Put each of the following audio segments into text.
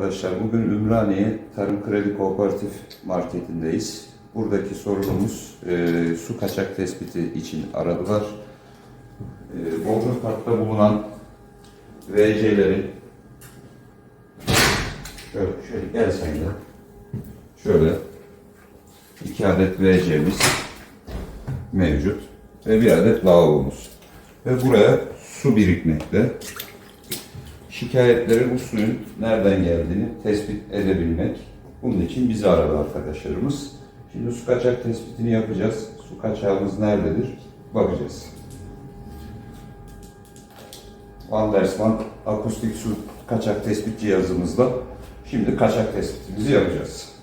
arkadaşlar. Bugün Ümraniye Tarım Kredi Kooperatif Marketi'ndeyiz. Buradaki sorunumuz e, su kaçak tespiti için aradılar. E, Bodrum katta bulunan VC'lerin şöyle, şöyle gel sen de. Şöyle iki adet VC'miz mevcut ve bir adet lavabomuz. Ve buraya su birikmekte şikayetleri bu suyun nereden geldiğini tespit edebilmek. Bunun için bizi aradı arkadaşlarımız. Şimdi su kaçak tespitini yapacağız. Su kaçağımız nerededir? Bakacağız. Wandersman akustik su kaçak tespit cihazımızla şimdi kaçak tespitimizi yapacağız.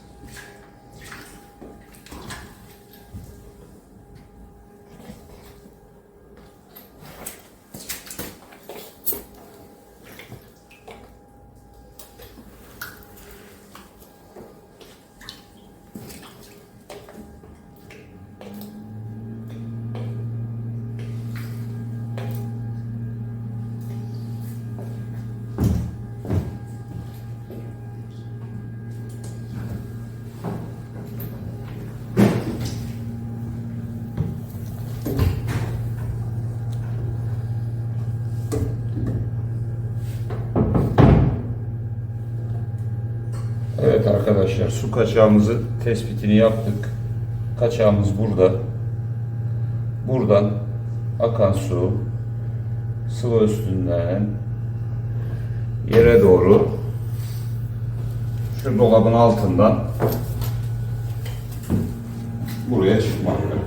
Evet arkadaşlar su kaçağımızı tespitini yaptık. Kaçağımız burada. Buradan akan su sıvı üstünden yere doğru şu dolabın altından buraya çıkmakta.